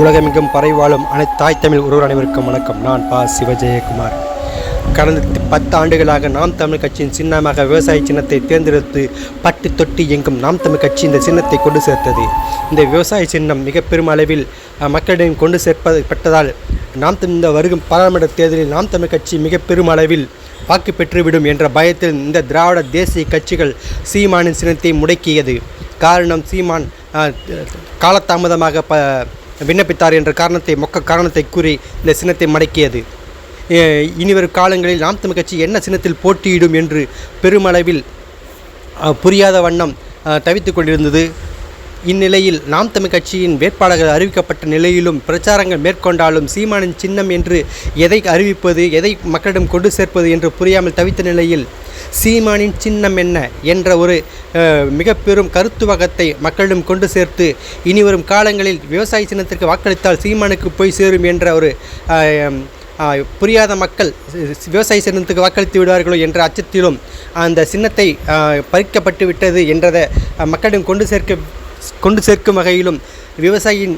உலகமெங்கும் பறை வாழும் அனைத்து தாய் தமிழ் ஒருவர் அனைவருக்கும் வணக்கம். நான் பா. சிவஜெயக்குமார். கடந்த பத்து ஆண்டுகளாக நாம் தமிழ் கட்சியின் சின்னமாக விவசாய சின்னத்தை தேர்ந்தெடுத்து பட்டு தொட்டி எங்கும் நாம் தமிழ் கட்சி இந்த சின்னத்தை கொண்டு சேர்த்தது. இந்த விவசாய சின்னம் மிக பெரும் அளவில் மக்களிடம் கொண்டு சேர்ப்பப்பட்டதால் நாம் இந்த வருகும் பாராளுமன்ற தேர்தலில் நாம் தமிழ் கட்சி மிக பெரும் அளவில் வாக்கு பெற்றுவிடும் என்ற பயத்தில் இந்த திராவிட தேசிய கட்சிகள் சீமானின் சின்னத்தை முடக்கியது. காரணம் சீமான் காலதாமதமாக ப விண்ணப்பித்தார் என்ற காரணத்தை மொக்க காரணத்தை கூறி இந்த சின்னத்தை மடக்கியது. இனிவரும் காலங்களில் நாம் தமிழ் கட்சி என்ன சின்னத்தில் போட்டியிடும் என்று பெருமளவில் புரியாத வண்ணம் தவித்து கொண்டிருந்தது. இந்நிலையில் நாம் தமிழ் கட்சியின் வேட்பாளர்கள் அறிவிக்கப்பட்ட நிலையிலும் பிரச்சாரங்கள் மேற்கொண்டாலும் சீமானின் சின்னம் என்று எதை அறிவிப்பது எதை மக்களிடம் கொண்டு சேர்ப்பது என்று புரியாமல் தவித்த நிலையில் சீமானின் சின்னம் என்ன என்ற ஒரு மிக பெரும் கருத்துவகத்தை மக்களிடம் கொண்டு சேர்த்து இனிவரும் காலங்களில் விவசாய சின்னத்திற்கு வாக்களித்தால் சீமானுக்கு போய் சேரும் என்ற ஒரு புரியாத மக்கள் விவசாய சின்னத்துக்கு வாக்களித்து விடுவார்களோ என்ற அச்சத்திலும் அந்த சின்னத்தை பறிக்கப்பட்டு விட்டது என்றதை மக்களிடம் கொண்டு சேர்க்க கொண்டு சேர்க்கும் வகையிலும் விவசாயியின்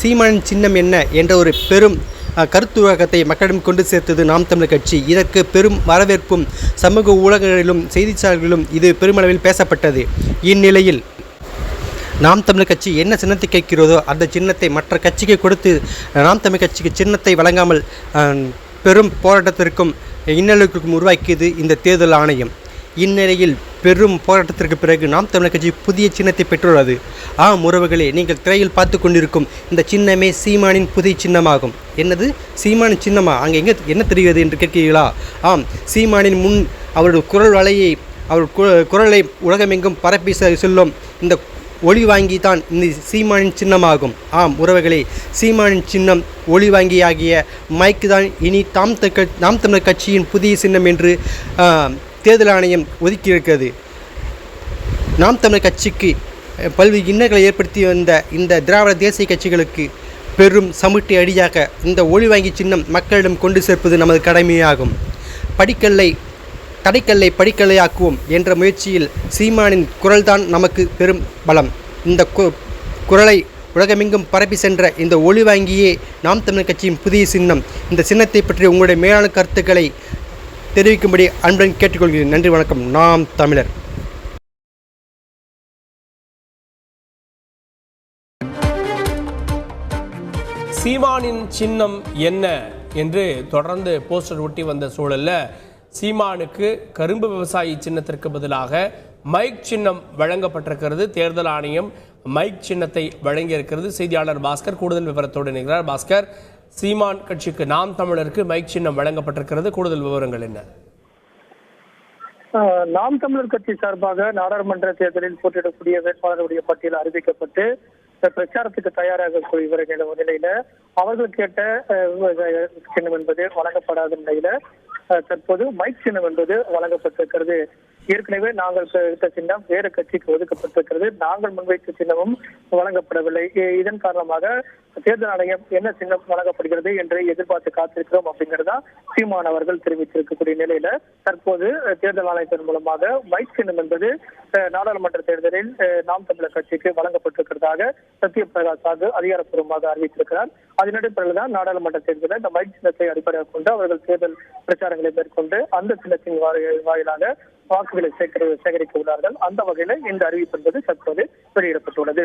சீமானின் சின்னம் என்ன என்ற ஒரு பெரும் கருத்துவகத்தை மக்களிடம் கொண்டு சேர்த்தது நாம் தமிழர் கட்சி. இதற்கு பெரும் வரவேற்பும் சமூக ஊடகங்களிலும் செய்தித்தாள்களிலும் இது பெருமளவில் பேசப்பட்டது. இந்நிலையில் நாம் தமிழர் கட்சி என்ன சின்னத்தை கேட்கிறதோ அந்த சின்னத்தை மற்ற கட்சிக்கு கொடுத்து நாம் தமிழ் கட்சிக்கு சின்னத்தை வழங்காமல் பெரும் போராட்டத்திற்கும் இன்னலுக்கும் உருவாக்கியது இந்த தேர்தல் ஆணையம். இந்நிலையில் பெரும் போராட்டத்திற்கு பிறகு நாம் தமிழர் கட்சி புதிய சின்னத்தை பெற்றுள்ளது. ஆம் உறவுகளே நீங்கள் திரையில் பார்த்து கொண்டிருக்கும் இந்த சின்னமே சீமானின் புதிய சின்னமாகும். என்னது? சீமானின் சின்னமா? அங்கே எங்கே என்ன தெரிகிறது என்று கேட்கிறீர்களா? ஆம் சீமானின் முன் அவருடைய குரல் வலையை அவர் குரலை உலகமெங்கும் பரப்பி செல்லும் இந்த ஒளி வாங்கி தான் இந்த சீமானின் சின்னமாகும். ஆம் உறவுகளே சீமானின் சின்னம் ஒளி வாங்கி ஆகிய மைக்கு தான் இனி தாம் நாம் தமிழர் கட்சியின் புதிய சின்னம் என்று தேர்தல் ஆணையம் ஒதுக்கியிருக்கிறது. நாம் தமிழர் கட்சிக்கு பல்வேறு இன்னல்களை ஏற்படுத்தி வந்த இந்த திராவிட தேசிய கட்சிகளுக்கு பெரும் சமுட்டி அடியாக இந்த ஒளி வாங்கி சின்னம் மக்களிடம் கொண்டு சேர்ப்பது நமது கடமையாகும். படிக்கல்லை தடைக்கல்லை படிக்கல்லையாக்குவோம் என்ற முயற்சியில் சீமானின் குரல்தான் நமக்கு பெரும் பலம். இந்த கு- குரலை உலகமெங்கும் பரப்பி சென்ற இந்த ஒளி வாங்கியே நாம் தமிழர் கட்சியின் புதிய சின்னம். இந்த சின்னத்தை பற்றி உங்களுடைய மேலான கருத்துக்களை தெரிவிக்கும்படி அன்புடன் கேட்டுக்கொள்கிறேன். நன்றி வணக்கம். நாம் தமிழர். சீமானின் சின்னம் என்ன என்று தொடர்ந்து போஸ்டர் ஒட்டி வந்த சூழல்ல சீமானுக்கு கரும்பு விவசாயி சின்னத்திற்கு பதிலாக மைக் சின்னம் வழங்கப்பட்டிருக்கிறது. தேர்தல் ஆணையம் மைக் சின்னத்தை வழங்கியிருக்கிறது. செய்தியாளர் பாஸ்கர் கூடுதல் விவரத்தோடு நிற்கிறார் பாஸ்கர் சீமான் கட்சிக்கு நாம் தமிழருக்கு மைக் சின்னம் வழங்கப்பட்டிருக்கிறது. கூடுதல் விவரங்கள் என்ன? ஆஹ் நாம் தமிழர் கட்சி சார்பாக நாடாளுமன்ற தேர்தலில் போட்டியிடக்கூடிய வேட்பாளருடைய பட்டியல் அறிவிக்கப்பட்டு பிரச்சாரத்துக்கு தயாராக கூடிய நிலையில அவர்கள் கேட்ட விவசாய சின்னம் என்பது வழங்கப்படாத நிலையில தற்போது மைக் சின்னம் என்பது வழங்கப்பட்டிருக்கிறது. ஏற்கனவே நாங்கள் எடுத்த சின்னம் வேறு கட்சிக்கு ஒதுக்கப்பட்டிருக்கிறது. நாங்கள் முன்வைத்த சின்னமும் வழங்கப்படவில்லை. இதன் காரணமாக தேர்தல் ஆணையம் என்ன சின்னம் வழங்கப்படுகிறது என்று எதிர்பார்த்து காத்திருக்கிறோம் அப்படிங்கிறதா சீமான் அவர்கள் தெரிவித்திருக்கக்கூடிய நிலையில தற்போது தேர்தல் ஆணையத்தின் மூலமாக மைக் சின்னம் என்பது நாடாளுமன்ற தேர்தலில் நாம் தமிழர் கட்சிக்கு வழங்கப்பட்டிருக்கிறதாக சத்யபிரகாஷ் சாகு அதிகாரப்பூர்வமாக அறிவித்திருக்கிறார். அதனடிப்படையில் தான் நாடாளுமன்ற தேர்தலில் இந்த மைக் சின்னத்தை அடிப்படையாக கொண்டு அவர்கள் தேர்தல் பிரச்சாரங்களை மேற்கொண்டு அந்த சின்னத்தின் வாயிலாக வாக்குகளை சேகரிக்க உள்ளார்கள். அந்த வகையில இந்த அறிவிப்பு என்பது தற்போது வெளியிடப்பட்டுள்ளது.